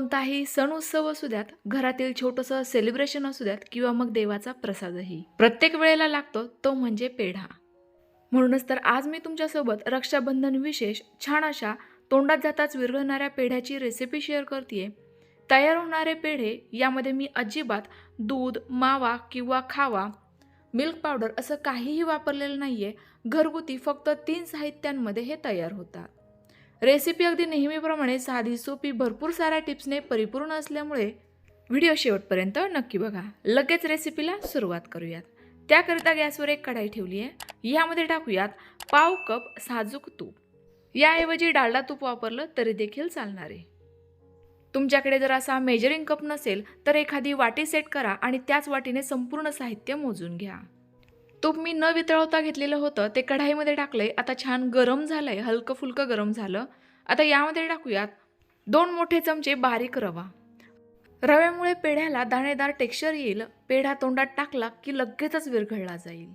कोणताही सण उत्सव असू द्यात घरातील छोटंसं सेलिब्रेशन असू द्यात किंवा मग देवाचा प्रसादही. प्रत्येक वेळेला लागतो तो म्हणजे पेढा. म्हणूनच तर आज मी तुमच्यासोबत रक्षाबंधन विशेष छान अशा तोंडात जाताच विरघळणाऱ्या पेढ्याची रेसिपी शेअर करते तयार होणारे पेढे यामध्ये मी अजिबात दूध मावा किंवा खावा मिल्क पावडर असं काहीही वापरलेलं नाही आहे घरगुती फक्त तीन साहित्यांमध्ये हे तयार होतात. रेसिपी अगदी नेहमीप्रमाणे साधी सोपी भरपूर साऱ्या टिप्सने परिपूर्ण असल्यामुळे व्हिडिओ शेवटपर्यंत नक्की बघा. लगेच रेसिपीला सुरुवात करूयात. त्याकरिता गॅसवर एक कढाई ठेवली आहे. यामध्ये टाकूयात पाव कप साजूक तूप. याऐवजी डालडा तूप वापरलं तरी देखील चालणार आहे. तुमच्याकडे जर असा मेजरिंग कप नसेल तर एखादी वाटी सेट करा आणि त्याच वाटीने संपूर्ण साहित्य मोजून घ्या. तूप मी न वितळवता घेतलेलं होतं ते कढाईमध्ये टाकलं आहे आता छान गरम झालंय हलकं फुलकं गरम झालं. आता यामध्ये टाकूयात दोन मोठे चमचे बारीक रवा. रव्यामुळे पेढ्याला दाणेदार टेक्स्चर येईल पेढा तोंडात टाकला की लगेचच विरघळला जाईल.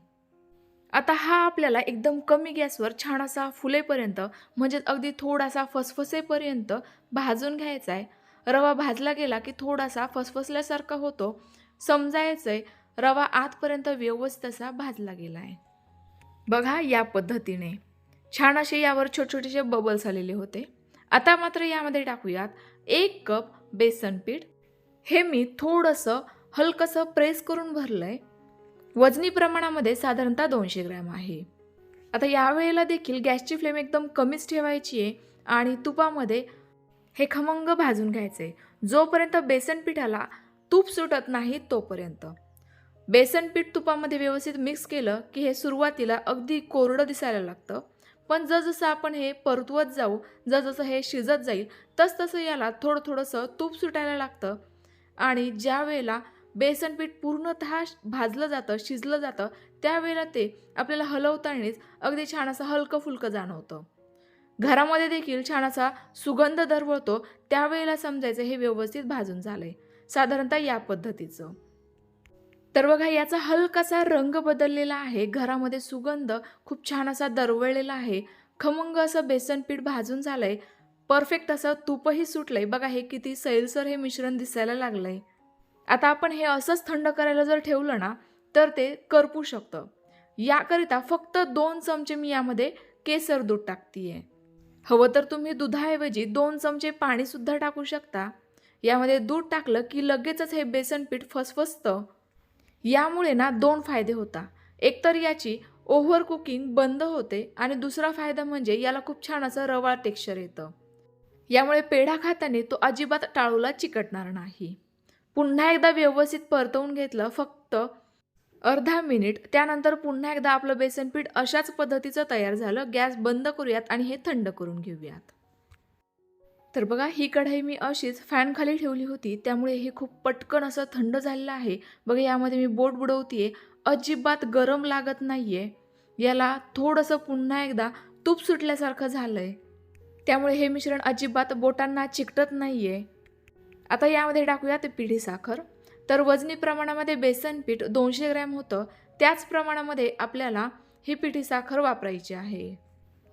आता हा आपल्याला एकदम कमी गॅसवर छान असा फुलेपर्यंत म्हणजेच अगदी थोडासा फसफसेपर्यंत भाजून घ्यायचा आहे रवा भाजला गेला की थोडासा फसफसल्यासारखा होतो. समजायचं आहे रवा आतपर्यंत व्यवस्थित असा भाजला गेला आहे बघा या पद्धतीने. छान असे यावर छोटे छोटेसे बबल्स आलेले होते. आता मात्र यामध्ये टाकूयात एक कप बेसन पीठ. हे मी थोडंसं हलकंसं प्रेस करून भरलं आहे वजनी प्रमाणामध्ये साधारणतः दोनशे ग्रॅम आहे. आता यावेळेला देखील गॅसची फ्लेम एकदम कमीच ठेवायची आहे आणि तुपामध्ये हे खमंग भाजून घ्यायचं आहे जोपर्यंत बेसन पिठाला तूप सुटत नाही तोपर्यंत. बेसन पीठ तुपामध्ये व्यवस्थित मिक्स केलं की हे सुरुवातीला अगदी कोरडं दिसायला लागतं. पण जसजसं आपण हे परतवत जाऊ जसजसं हे शिजत जाईल तसतसं याला थोडं थोडंसं तूप सुटायला लागतं. आणि ज्या वेळेला बेसन पीठ पूर्णतः भाजलं जातं शिजलं जातं त्यावेळेला ते आपल्याला हलवतानाच अगदी छान असं हलकं फुलकं जाणवतं. घरामध्ये देखील छान असा सुगंध दरवळतो त्यावेळेला समजायचं हे व्यवस्थित भाजून झालं आहे साधारणतः या पद्धतीचं. तर बघा याचा हलकासा रंग बदललेला आहे. घरामध्ये सुगंध खूप छान असा दरवळलेला आहे. खमंग असं बेसन पीठ भाजून झालंय. परफेक्ट असं तूपही सुटलंय. बघा हे किती सैलसर हे मिश्रण दिसायला लागलंय. आता आपण हे असंच थंड करायला जर ठेवलं ना तर ते करपू शकतं. याकरिता फक्त दोन चमचे मी यामध्ये केसर दूध टाकतीये. हवं तर तुम्ही दुधाऐवजी दोन चमचे पाणीसुद्धा टाकू शकता. यामध्ये दूध टाकलं की लगेचच हे बेसन पीठ फसफसतं. यामुळे ना दोन फायदे होता. एकतर याची ओव्हर कुकिंग बंद होते आणि दुसरा फायदा म्हणजे याला खूप छान असं रवाळ टेक्स्चर येतं. यामुळे पेढा खाताने तो अजिबात टाळूला चिकटणार नाही. पुन्हा एकदा व्यवस्थित परतवून घेतलं फक्त अर्धा मिनिट त्यानंतर पुन्हा एकदा आपलं बेसन पीठ अशाच पद्धतीचं तयार झालं गॅस बंद करूयात आणि हे थंड करून घेऊयात. तर बघा ही कढाई मी अशीच फॅनखाली ठेवली होती. त्यामुळे हे खूप पटकन असं थंड झालेलं आहे. बघा यामध्ये मी बोट बुडवतीये. अजिबात गरम लागत नाहीये. याला थोडंसं पुन्हा एकदा तूप सुटल्यासारखं झालंय. त्यामुळे हे मिश्रण अजिबात बोटांना चिकटत नाहीये. आता यामध्ये टाकूयात पिढी साखर. तर वजनी प्रमाणामध्ये बेसन पीठ दोनशे ग्रॅम होतं. त्याच प्रमाणामध्ये आपल्याला ही पिठी साखर वापरायची आहे.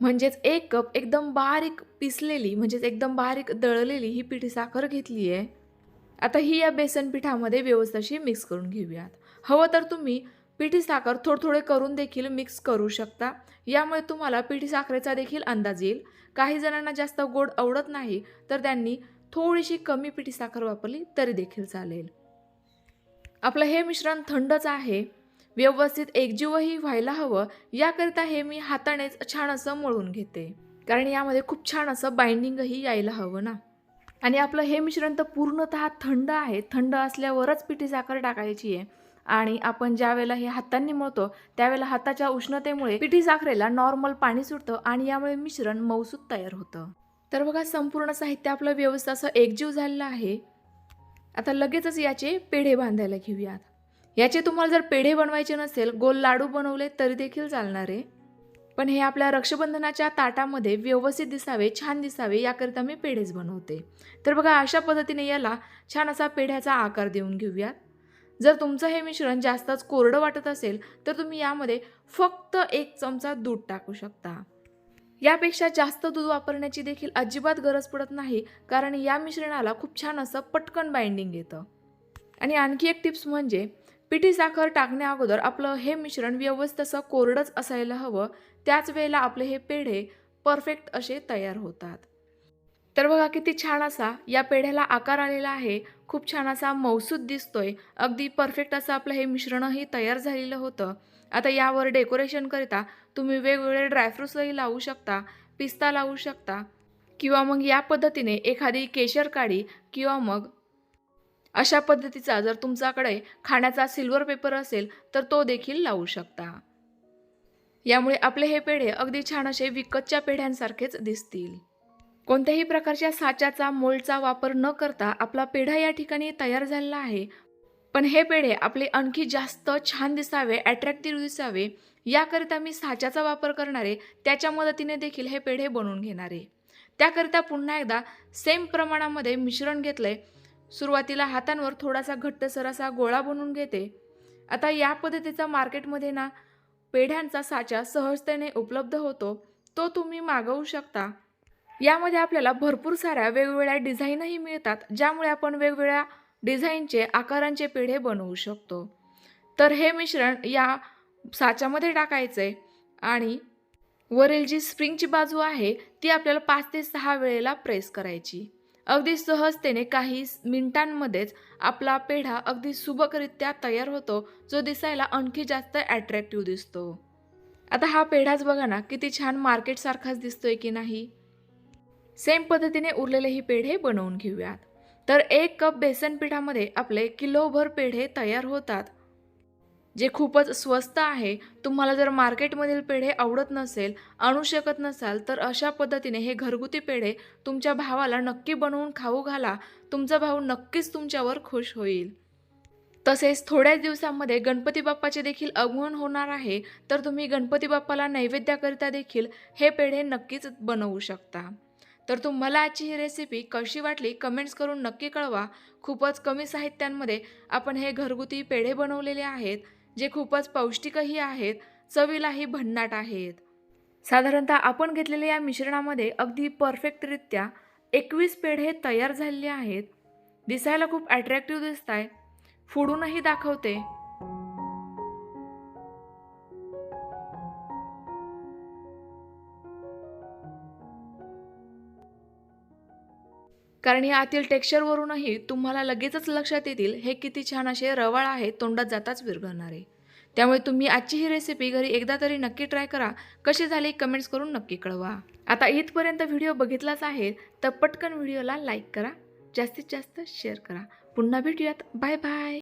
म्हणजेच एक कप एकदम बारीक पिसलेली म्हणजेच एकदम बारीक दळलेली ही पिठी साखर घेतली आहे. आता ही या बेसन पिठामध्ये व्यवस्थितशी मिक्स करून घेऊयात. हवं तर तुम्ही पिठी साखर थोडं थोडे करून देखील मिक्स करू शकता. यामुळे तुम्हाला पिठी साखरेचा देखील अंदाज येईल. काही जणांना जास्त गोड आवडत नाही तर त्यांनी थोडीशी कमी पिठी साखर वापरली तरी देखील चालेल. आपलं हे मिश्रण थंडच आहे. व्यवस्थित एकजीवही व्हायला हवं याकरिता हे मी हातानेच छान असं मळून घेते. कारण यामध्ये खूप छान असं बाइंडिंगही यायला हवं ना. आणि आपलं हे मिश्रण तर पूर्णतः थंड आहे. थंड असल्यावरच पिठी साखर टाकायची आहे. आणि आपण ज्या वेळेला हे हातांनी मळतो त्यावेळेला हाताच्या उष्णतेमुळे पिठी साखरेला नॉर्मल पाणी सुटतं आणि यामुळे मिश्रण मौसूद तयार होतं. तर बघा संपूर्ण साहित्य आपलं व्यवस्थित असं एकजीव झालेलं आहे. आता लगेचच याचे पेढे बांधायला घेऊयात. याचे तुम्हाला जर पेढे बनवायचे नसेल गोल लाडू बनवले तरी देखील चालणार आहे. पण हे आपल्या रक्षाबंधनाच्या ताटामध्ये व्यवस्थित दिसावे छान दिसावे याकरिता मी पेढेच बनवते. तर बघा अशा पद्धतीने याला छान असा पेढ्याचा आकार देऊन घेऊयात. जर तुमचं हे मिश्रण जास्तच कोरडं वाटत असेल तर तुम्ही यामध्ये फक्त एक चमचा दूध टाकू शकता. यापेक्षा जास्त दूध वापरण्याची देखील अजिबात गरज पडत नाही कारण या मिश्रणाला खूप छान असं पटकन बाइंडिंग येतं. आणि आणखी एक टिप्स म्हणजे पिठी साखर टाकण्या अगोदर आपलं हे मिश्रण व्यवस्थित असं कोरडंच असायला हवं. त्याच वेळेला आपले हे पेढे परफेक्ट असे तयार होतात. तर बघा किती छान असा या पेढ्याला आकार आलेला आहे. खूप छान असा मौसूद दिसतोय. अगदी परफेक्ट असं आपलं हे मिश्रणही तयार झालेलं होतं. आता यावर डेकोरेशनकरिता तुम्ही वेगवेगळे ड्रायफ्रुट्सही लावू शकता पिस्ता लावू शकता किंवा मग या पद्धतीने एखादी केशर काडी किंवा मग अशा पद्धतीचा जर तुमच्याकडे खाण्याचा सिल्वर पेपर असेल तर तो देखील लावू शकता. यामुळे आपले हे पेढे अगदी छान असे विकतच्या पेढ्यांसारखेच दिसतील. कोणत्याही प्रकारच्या साच्याचा मोल्डचा वापर न करता आपला पेढा या ठिकाणी तयार झालेला आहे. पण हे पेढे आपले आणखी जास्त छान दिसावे अट्रॅक्टिव्ह दिसावे याकरिता मी साच्याचा वापर करणारे त्याच्या मदतीने देखील हे पेढे बनवून घेणारे. त्याकरिता पुन्हा एकदा सेम प्रमाणामध्ये मिश्रण घेतलंय. सुरुवातीला हातांवर थोडासा घट्टसर असा गोळा बनवून घेते. आता या पद्धतीचा मार्केटमध्ये ना पेढ्यांचा साचा सहजतेने उपलब्ध होतो. तो तुम्ही मागवू शकता. यामध्ये आपल्याला भरपूर साऱ्या वेगवेगळ्या डिझाईनही मिळतात ज्यामुळे आपण वेगवेगळ्या डिझाईनचे आकारांचे पेढे बनवू शकतो. तर हे मिश्रण या साच्यामध्ये टाकायचं आहे आणि वरील जी स्प्रिंगची बाजू आहे ती आपल्याला पाच ते सहा वेळेला प्रेस करायची. अगदी सहजतेने काही मिनिटांमध्येच आपला पेढा अगदी सुबकरित्या तयार होतो जो दिसायला आणखी जास्त ॲट्रॅक्टिव्ह दिसतो. आता हा पेढाच बघा ना किती छान मार्केटसारखाच दिसतोय की नाही? सेम पद्धतीने उरलेले ही पेढे बनवून घेऊयात. तर एक कप बेसन पिठामध्ये आपले किलोभर पेढे तयार होतात. जे खूपच स्वस्त आहे तुम्हाला जर मार्केटमधील पेढे आवडत नसेल आणू शकत नसाल तर अशा पद्धतीने हे घरगुती पेढे तुमच्या भावाला नक्की बनवून खाऊ घाला. तुमचा भाऊ नक्कीच तुमच्यावर खुश होईल. तसेच थोड्याच दिवसांमध्ये गणपती बाप्पाचे देखील आगमन होणार आहे तर तुम्ही गणपती बाप्पाला नैवेद्याकरिता देखील हे पेढे नक्कीच बनवू शकता. तर तुम्हाला आजची ही रेसिपी कशी वाटली कमेंट्स करून नक्की कळवा. खूपच कमी साहित्यांमध्ये आपण हे घरगुती पेढे बनवलेले आहेत. जे खूपच पौष्टिकही आहेत चवीलाही भन्नाट आहेत. साधारणतः आपण घेतलेल्या या मिश्रणामध्ये अगदी परफेक्टरित्या एकवीस पेढे तयार झालेले आहेत. दिसायला खूप अट्रॅक्टिव्ह दिसत आहे फोडूनही दाखवते. कारण या आतील टेक्स्चरवरूनही तुम्हाला लगेचच लक्षात येतील हे किती छान असे रवाळ आहे तोंडात जाताच विरघळणारे. त्यामुळे तुम्ही आजची ही रेसिपी घरी एकदा तरी नक्की ट्राय करा. कशी झाली कमेंट्स करून नक्की कळवा. आता इथपर्यंत व्हिडिओ बघितलाच आहे तर पटकन व्हिडिओला लाईक करा. जास्तीत जास्त शेअर करा. पुन्हा भेटूयात. Bye bye